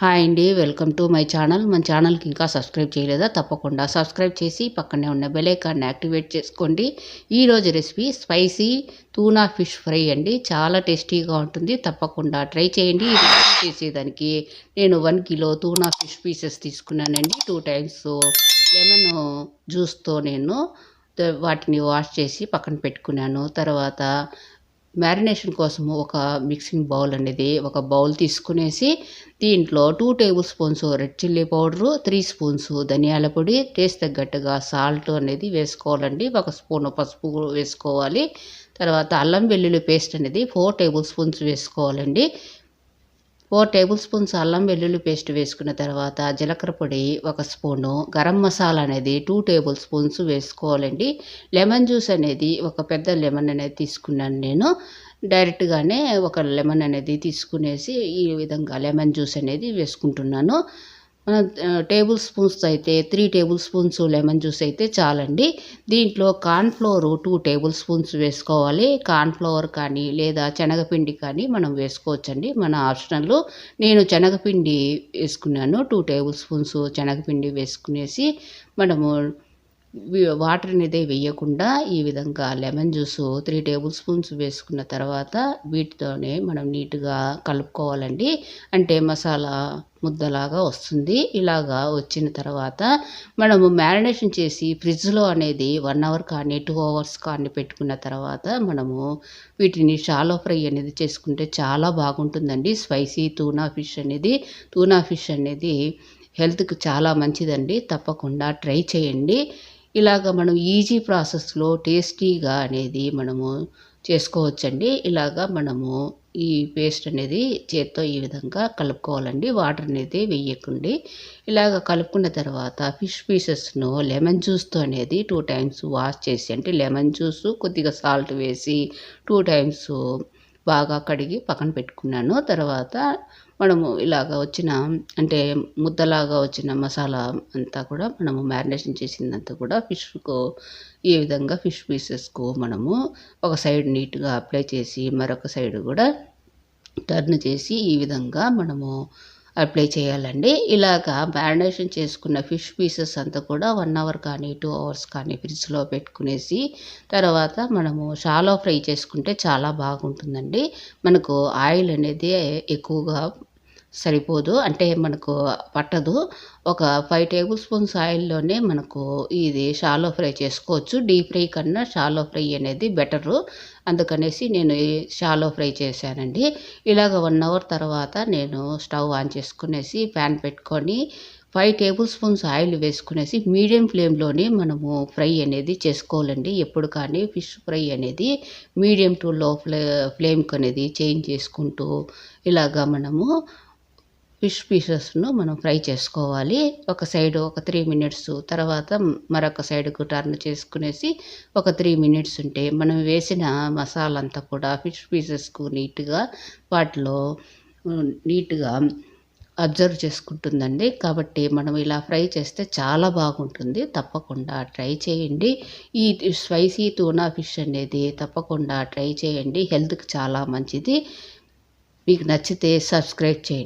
Hi అండి welcome to my channel. మన ఛానల్కి ఇంకా సబ్స్క్రైబ్ చేయలేదా? తప్పకుండా సబ్స్క్రైబ్ చేసి పక్కనే ఉన్న బెలైకాన్ని యాక్టివేట్ చేసుకోండి. ఈరోజు recipe spicy tuna fish fry అండి. చాలా టేస్టీగా ఉంటుంది. తప్పకుండా ట్రై చేయండి. చేసేదానికి నేను one kilo tuna fish pieces తీసుకున్నానండి. టూ టైమ్స్ లెమన్ జ్యూస్తో నేను వాటిని వాష్ చేసి పక్కన పెట్టుకున్నాను. తర్వాత మ్యారినేషన్ కోసము ఒక మిక్సింగ్ బౌల్ అనేది ఒక బౌల్ తీసుకునేసి దీంట్లో two table spoons red chilli powder three spoons ధనియాల పొడి టేస్ట్ తగ్గట్టుగా సాల్ట్ అనేది వేసుకోవాలండి. ఒక స్పూన్ పసుపు వేసుకోవాలి. తర్వాత అల్లం వెల్లుల్లి పేస్ట్ అనేది ఫోర్ టేబుల్ స్పూన్స్ వేసుకోవాలండి. ఫోర్ టేబుల్ స్పూన్స్ అల్లం వెల్లుల్లి పేస్ట్ వేసుకున్న తర్వాత జీలకర్ర పొడి ఒక స్పూను గరం మసాలా అనేది టూ టేబుల్ స్పూన్స్ వేసుకోవాలండి. లెమన్ జ్యూస్ అనేది ఒక పెద్ద లెమన్ అనేది తీసుకున్నాను నేను. డైరెక్ట్గానే ఒక లెమన్ అనేది తీసుకునేసి ఈ విధంగా లెమన్ జ్యూస్ అనేది వేసుకుంటున్నాను. మన టేబుల్ స్పూన్స్ అయితే three table spoons lemon juice అయితే చాలండి. దీంట్లో కార్న్ఫ్లోర్ టూ టేబుల్ స్పూన్స్ వేసుకోవాలి. కార్న్ఫ్లవర్ కానీ లేదా శనగపిండి కానీ మనం వేసుకోవచ్చండి. మన ఆప్షనల్ నేను శనగపిండి వేసుకున్నాను. టూ టేబుల్ స్పూన్స్ శనగపిండి వేసుకునేసి మనము వాటర్ అనేది వేయకుండా ఈ విధంగా lemon juice three table spoons వేసుకున్న తర్వాత వీటితోనే మనం నీట్గా కలుపుకోవాలండి. అంటే మసాలా ముద్దలాగా వస్తుంది. ఇలాగా వచ్చిన తర్వాత మనము మ్యారినేషన్ చేసి ఫ్రిడ్జ్లో అనేది వన్ అవర్ కానీ టూ అవర్స్ కానీ పెట్టుకున్న తర్వాత మనము వీటిని షాలో ఫ్రై అనేది చేసుకుంటే చాలా బాగుంటుందండి. స్పైసీ తూనా ఫిష్ అనేది తూనా ఫిష్ అనేది హెల్త్కి చాలా మంచిదండి. తప్పకుండా ట్రై చేయండి. ఇలాగ మనం ఈజీ ప్రాసెస్లో టేస్టీగా అనేది మనము చేసుకోవచ్చండి. ఇలాగ మనము ఈ పేస్ట్ అనేది చేత్తో ఈ విధంగా కలుపుకోవాలండి. వాటర్ అనేది వేయకండి. ఇలాగ కలుపుకున్న తర్వాత ఫిష్ పీసెస్ను లెమన్ జ్యూస్తో అనేది టూ టైమ్స్ వాష్ చేసి అంటే లెమన్ జ్యూస్ కొద్దిగా సాల్ట్ వేసి టూ టైమ్స్ బాగా కడిగి పక్కన పెట్టుకున్నాను. తర్వాత మనము ఇలాగ వచ్చిన అంటే ముద్దలాగా వచ్చిన మసాలా అంతా కూడా మనము మ్యారినేషన్ చేసిందంతా కూడా ఫిష్కు ఈ విధంగా ఫిష్ పీసెస్కు మనము ఒక సైడ్ నీట్గా అప్లై చేసి మరొక సైడ్ కూడా టర్న్ చేసి ఈ విధంగా మనము అప్లై చేయాలండి. ఇలాగా మ్యారినేషన్ చేసుకున్న ఫిష్ పీసెస్ అంతా కూడా వన్ అవర్ కానీ టూ అవర్స్ కానీ ఫ్రిడ్జ్లో పెట్టుకునేసి తర్వాత మనము షాలో ఫ్రై చేసుకుంటే చాలా బాగుంటుందండి. మనకు ఆయిల్ అనేది ఎక్కువగా సరిపోదు. అంటే మనకు పట్టదు. ఒక ఫైవ్ టేబుల్ స్పూన్స్ ఆయిల్లోనే మనకు ఇది షాలో ఫ్రై చేసుకోవచ్చు. డీప్ ఫ్రై కన్నా షాలో ఫ్రై అనేది బెటరు అందుకనేసి నేను షాలో ఫ్రై చేశానండి. ఇలాగ వన్ అవర్ తర్వాత నేను స్టవ్ ఆన్ చేసుకునేసి ప్యాన్ పెట్టుకొని ఫైవ్ టేబుల్ స్పూన్స్ ఆయిల్ వేసుకునేసి మీడియం ఫ్లేమ్లోనే మనము ఫ్రై అనేది చేసుకోవాలండి. ఎప్పుడు కానీ ఫిష్ ఫ్రై అనేది మీడియం టు లో ఫ్లే ఫ్లేమ్కి అనేది చేంజ్ చేసుకుంటూ ఇలాగా మనము ఫిష్ పీసెస్ను మనం ఫ్రై చేసుకోవాలి. ఒక సైడ్ ఒక త్రీ మినిట్స్ తర్వాత మరొక సైడ్కు టర్న్ చేసుకునేసి ఒక త్రీ మినిట్స్ ఉంటే మనం వేసిన మసాలా అంతా కూడా ఫిష్ పీసెస్కు నీట్గా వాటిలో నీట్గా అబ్జర్వ్ చేసుకుంటుందండి. కాబట్టి మనం ఇలా ఫ్రై చేస్తే చాలా బాగుంటుంది. తప్పకుండా ట్రై చేయండి. ఈ స్పైసీ తూనా ఫిష్ అనేది తప్పకుండా ట్రై చేయండి. హెల్త్కి చాలా మంచిది. మీకు నచ్చితే సబ్స్క్రైబ్ చేయండి.